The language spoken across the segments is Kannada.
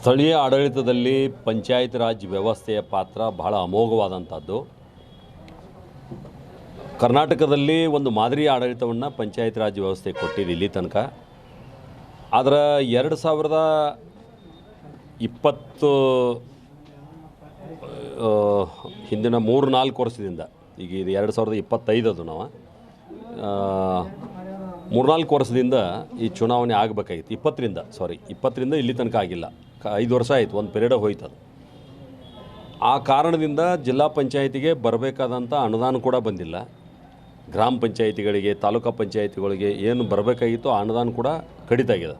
ಸ್ಥಳೀಯ ಆಡಳಿತದಲ್ಲಿ ಪಂಚಾಯತ್ ರಾಜ್ ವ್ಯವಸ್ಥೆಯ ಪಾತ್ರ ಬಹಳ ಅಮೋಘವಾದಂಥದ್ದು. ಕರ್ನಾಟಕದಲ್ಲಿ ಒಂದು ಮಾದರಿ ಆಡಳಿತವನ್ನು ಪಂಚಾಯತ್ ರಾಜ್ ವ್ಯವಸ್ಥೆ ಕೊಟ್ಟಿದೆ ಇಲ್ಲಿ ತನಕ. ಆದರೆ ಎರಡು ಸಾವಿರದ ಇಪ್ಪತ್ತು ಹಿಂದಿನ ಮೂರು ನಾಲ್ಕು ವರ್ಷದಿಂದ, ಈಗ ಇದು ಎರಡು ಸಾವಿರದ ಇಪ್ಪತ್ತೈದದು ನಾವು ಮೂರ್ನಾಲ್ಕು ವರ್ಷದಿಂದ ಈ ಚುನಾವಣೆ ಆಗಬೇಕಾಗಿತ್ತು. ಇಪ್ಪತ್ತರಿಂದ ಸಾರಿ ಇಪ್ಪತ್ತರಿಂದ ಇಲ್ಲಿ ತನಕ ಆಗಿಲ್ಲ. ಐದು ವರ್ಷ ಆಯಿತು, ಒಂದು ಪೀರಿಯಡ್ ಹೋಯ್ತು ಅದು. ಆ ಕಾರಣದಿಂದ ಜಿಲ್ಲಾ ಪಂಚಾಯತಿಗೆ ಬರಬೇಕಾದಂಥ ಅನುದಾನ ಕೂಡ ಬಂದಿಲ್ಲ. ಗ್ರಾಮ ಪಂಚಾಯಿತಿಗಳಿಗೆ, ತಾಲೂಕಾ ಪಂಚಾಯಿತಿಗಳಿಗೆ ಏನು ಬರಬೇಕಾಗಿತ್ತು ಆ ಅನುದಾನ ಕೂಡ ಕಡಿತ ಆಗಿದೆ.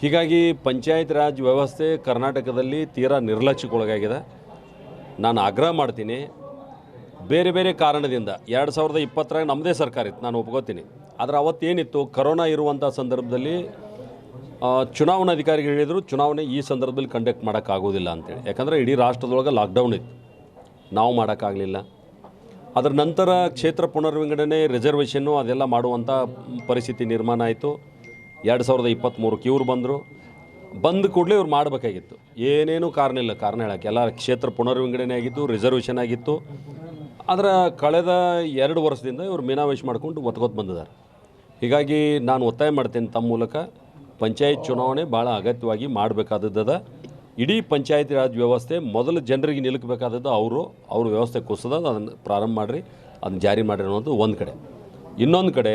ಹೀಗಾಗಿ ಪಂಚಾಯತ್ ರಾಜ್ ವ್ಯವಸ್ಥೆ ಕರ್ನಾಟಕದಲ್ಲಿ ತೀರಾ ನಿರ್ಲಕ್ಷ್ಯಕ್ಕೊಳಗಾಗಿದೆ. ನಾನು ಆಗ್ರಹ ಮಾಡ್ತೀನಿ, ಬೇರೆ ಬೇರೆ ಕಾರಣದಿಂದ, ಎರಡು ಸಾವಿರದ ಇಪ್ಪತ್ತರಾಗ ನಮ್ಮದೇ ಸರ್ಕಾರ ಇತ್ತು, ನಾನು ಒಪ್ಕೋತೀನಿ. ಆದರೆ ಅವತ್ತೇನಿತ್ತು, ಕರೋನಾ ಇರುವಂಥ ಸಂದರ್ಭದಲ್ಲಿ ಆ, ಚುನಾವಣಾಧಿಕಾರಿಗಳು ಹೇಳಿದರು ಚುನಾವಣೆ ಈ ಸಂದರ್ಭದಲ್ಲಿ ಕಂಡಕ್ಟ್ ಮಾಡೋಕ್ಕಾಗೋದಿಲ್ಲ ಅಂತೇಳಿ. ಯಾಕಂದರೆ ಇಡೀ ರಾಷ್ಟ್ರದೊಳಗೆ ಲಾಕ್ಡೌನ್ ಇತ್ತು. ನಾವು ಮಾಡೋಕ್ಕಾಗಲಿಲ್ಲ. ಅದರ ನಂತರ ಕ್ಷೇತ್ರ ಪುನರ್ವಿಂಗಡಣೆ ರಿಸರ್ವೇಷನ್ನು ಅದೆಲ್ಲ ಮಾಡುವಂಥ ಪರಿಸ್ಥಿತಿ ನಿರ್ಮಾಣ ಆಯಿತು. ಎರಡು ಸಾವಿರದ ಇಪ್ಪತ್ತ್ಮೂರಕ್ಕೆ ಇವ್ರು ಬಂದರು. ಬಂದ ಕೂಡಲೇ ಇವ್ರು ಮಾಡಬೇಕಾಗಿತ್ತು. ಏನೇನೂ ಕಾರಣ ಇಲ್ಲ. ಕಾರಣ ಹೇಳಕ್ಕೆ ಎಲ್ಲ ಕ್ಷೇತ್ರ ಪುನರ್ವಿಂಗಡಣೆ ಆಗಿತ್ತು ರಿಸರ್ವೇಷನ್ ಆಗಿತ್ತು. ಆದರೆ ಕಳೆದ ಎರಡು ವರ್ಷದಿಂದ ಇವರು ಮೀನಾವೇಶ ಮಾಡ್ಕೊಂಡು ಒತ್ಕೊತ ಬಂದಿದ್ದಾರೆ. ಹೀಗಾಗಿ ನಾನು ಒತ್ತಾಯ ಮಾಡ್ತೇನೆ ತಮ್ಮ ಮೂಲಕ. ಪಂಚಾಯತ್ ಚುನಾವಣೆ ಭಾಳ ಅಗತ್ಯವಾಗಿ ಮಾಡಬೇಕಾದದ್ದದ. ಇಡೀ ಪಂಚಾಯತ್ ರಾಜ್ ವ್ಯವಸ್ಥೆ ಮೊದಲು ಜನರಿಗೆ ನಿಲುಕಬೇಕಾದದ್ದು ಅವರು, ಅವ್ರ ವ್ಯವಸ್ಥೆ ಕುಸದ ಅದನ್ನು ಪ್ರಾರಂಭ ಮಾಡಿರಿ, ಅದನ್ನು ಜಾರಿ ಮಾಡಿರಿ ಅನ್ನೋದು ಒಂದು ಕಡೆ. ಇನ್ನೊಂದು ಕಡೆ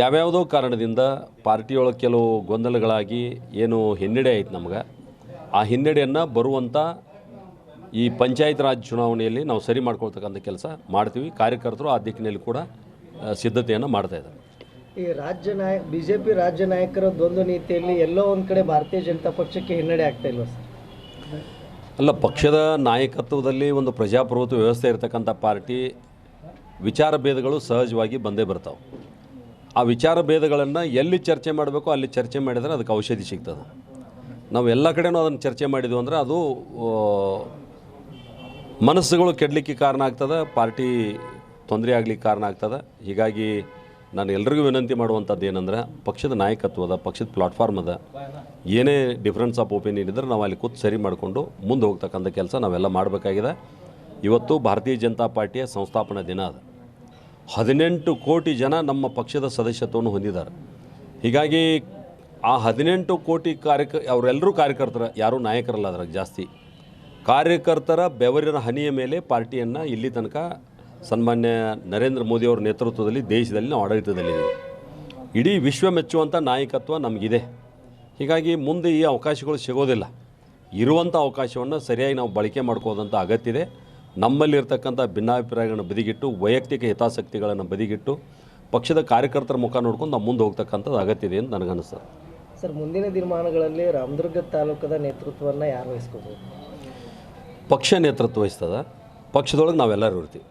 ಯಾವ್ಯಾವುದೋ ಕಾರಣದಿಂದ ಪಾರ್ಟಿಯೊಳಗೆ ಕೆಲವು ಗೊಂದಲಗಳಾಗಿ ಏನು ಹಿನ್ನಡೆ ಆಯ್ತು ನಮ್ಗೆ. ಆ ಹಿನ್ನಡೆಯನ್ನು ಬರುವಂಥ ಈ ಪಂಚಾಯತ್ ರಾಜ್ ಚುನಾವಣೆಯಲ್ಲಿ ನಾವು ಸರಿ ಮಾಡ್ಕೊಳ್ತಕ್ಕಂಥ ಕೆಲಸ ಮಾಡ್ತೀವಿ. ಕಾರ್ಯಕರ್ತರು ಆ ದಿಕ್ಕಿನಲ್ಲಿ ಕೂಡ ಸಿದ್ಧತೆಯನ್ನು ಮಾಡ್ತಾ ಇದ್ದಾರೆ. ಈ ರಾಜ್ಯ ನಾಯ, ಬಿಜೆಪಿ ರಾಜ್ಯ ನಾಯಕರ ದ್ವಂದ್ವ ನೀತಿಯಲ್ಲಿ ಎಲ್ಲೋ ಒಂದು ಕಡೆ ಭಾರತೀಯ ಜನತಾ ಪಕ್ಷಕ್ಕೆ ಹಿನ್ನಡೆ ಆಗ್ತಾ ಇಲ್ವಾ ಸರ್? ಅಲ್ಲ, ಪಕ್ಷದ ನಾಯಕತ್ವದಲ್ಲಿ ಒಂದು ಪ್ರಜಾಪ್ರಭುತ್ವ ವ್ಯವಸ್ಥೆ ಇರತಕ್ಕಂಥ ಪಾರ್ಟಿ, ವಿಚಾರ ಭೇದಗಳು ಸಹಜವಾಗಿ ಬಂದೇ ಬರ್ತಾವೆ. ಆ ವಿಚಾರ ಭೇದಗಳನ್ನು ಎಲ್ಲಿ ಚರ್ಚೆ ಮಾಡಬೇಕು ಅಲ್ಲಿ ಚರ್ಚೆ ಮಾಡಿದರೆ ಅದಕ್ಕೆ ಔಷಧಿ ಸಿಗ್ತದೆ. ನಾವು ಎಲ್ಲ ಕಡೆನೂ ಅದನ್ನು ಚರ್ಚೆ ಮಾಡಿದ್ವು ಅಂದರೆ ಅದು ಮನಸ್ಸುಗಳು ಕೆಡಲಿಕ್ಕೆ ಕಾರಣ ಆಗ್ತದೆ, ಪಾರ್ಟಿ ತೊಂದರೆ ಆಗ್ಲಿಕ್ಕೆ ಕಾರಣ ಆಗ್ತದೆ. ಹೀಗಾಗಿ ನಾನು ಎಲ್ರಿಗೂ ವಿನಂತಿ ಮಾಡುವಂಥದ್ದು ಏನಂದ್ರೆ, ಪಕ್ಷದ ನಾಯಕತ್ವ ಅದ ಪಕ್ಷದ ಪ್ಲಾಟ್ಫಾರ್ಮ್ ಅದ ಏನೇ ಡಿಫ್ರೆನ್ಸ್ ಆಫ್ ಒಪಿನಿಯನ್ ಇದ್ದರೆ ನಾವು ಅಲ್ಲಿ ಕೂತು ಸರಿ ಮಾಡಿಕೊಂಡು ಮುಂದೆ ಹೋಗ್ತಕ್ಕಂಥ ಕೆಲಸ ನಾವೆಲ್ಲ ಮಾಡಬೇಕಾಗಿದೆ. ಇವತ್ತು ಭಾರತೀಯ ಜನತಾ ಪಾರ್ಟಿಯ ಸಂಸ್ಥಾಪನಾ ದಿನ ಅದ. ಹದಿನೆಂಟು ಕೋಟಿ ಜನ ನಮ್ಮ ಪಕ್ಷದ ಸದಸ್ಯತ್ವವನ್ನು ಹೊಂದಿದ್ದಾರೆ. ಹೀಗಾಗಿ ಆ ಹದಿನೆಂಟು ಕೋಟಿ ಕಾರ್ಯಕ, ಅವರೆಲ್ಲರೂ ಕಾರ್ಯಕರ್ತರ, ಯಾರೂ ನಾಯಕರಲ್ಲ ಅದ್ರಾಗ ಜಾಸ್ತಿ. ಕಾರ್ಯಕರ್ತರ ಬೆವರಿನ ಹನಿಯ ಮೇಲೆ ಪಾರ್ಟಿಯನ್ನು ಇಲ್ಲಿ ತನಕ ಸನ್ಮಾನ್ಯ ನರೇಂದ್ರ ಮೋದಿಯವರ ನೇತೃತ್ವದಲ್ಲಿ ದೇಶದಲ್ಲಿ ನಾವು ಆಡಳಿತದಲ್ಲಿದ್ದೀವಿ. ಇಡೀ ವಿಶ್ವ ಮೆಚ್ಚುವಂಥ ನಾಯಕತ್ವ ನಮಗಿದೆ. ಹೀಗಾಗಿ ಮುಂದೆ ಈ ಅವಕಾಶಗಳು ಸಿಗೋದಿಲ್ಲ. ಇರುವಂಥ ಅವಕಾಶವನ್ನು ಸರಿಯಾಗಿ ನಾವು ಬಳಕೆ ಮಾಡ್ಕೋದಂಥ ಅಗತ್ಯ ಇದೆ. ನಮ್ಮಲ್ಲಿರ್ತಕ್ಕಂಥ ಭಿನ್ನಾಭಿಪ್ರಾಯಗಳನ್ನು ಬದಿಗಿಟ್ಟು ವೈಯಕ್ತಿಕ ಹಿತಾಸಕ್ತಿಗಳನ್ನು ಬದಿಗಿಟ್ಟು ಪಕ್ಷದ ಕಾರ್ಯಕರ್ತರ ಮುಖ ನೋಡ್ಕೊಂಡು ನಾವು ಮುಂದೆ ಹೋಗ್ತಕ್ಕಂಥದ್ದು ಅಗತ್ಯ ಇದೆ ಅಂತ ನನಗನ್ನಿಸ್ತದೆ ಸರ್ ಮುಂದಿನ ದಿನಮಾನಗಳಲ್ಲಿ ರಾಮದುರ್ಗ ತಾಲೂಕದ ನೇತೃತ್ವವನ್ನು ಯಾರು ವಹಿಸ್ಕೋಬೋದು? ಪಕ್ಷ ನೇತೃತ್ವ ವಹಿಸ್ತದೆ. ಪಕ್ಷದೊಳಗೆ ನಾವೆಲ್ಲರೂ ಇರ್ತೀವಿ.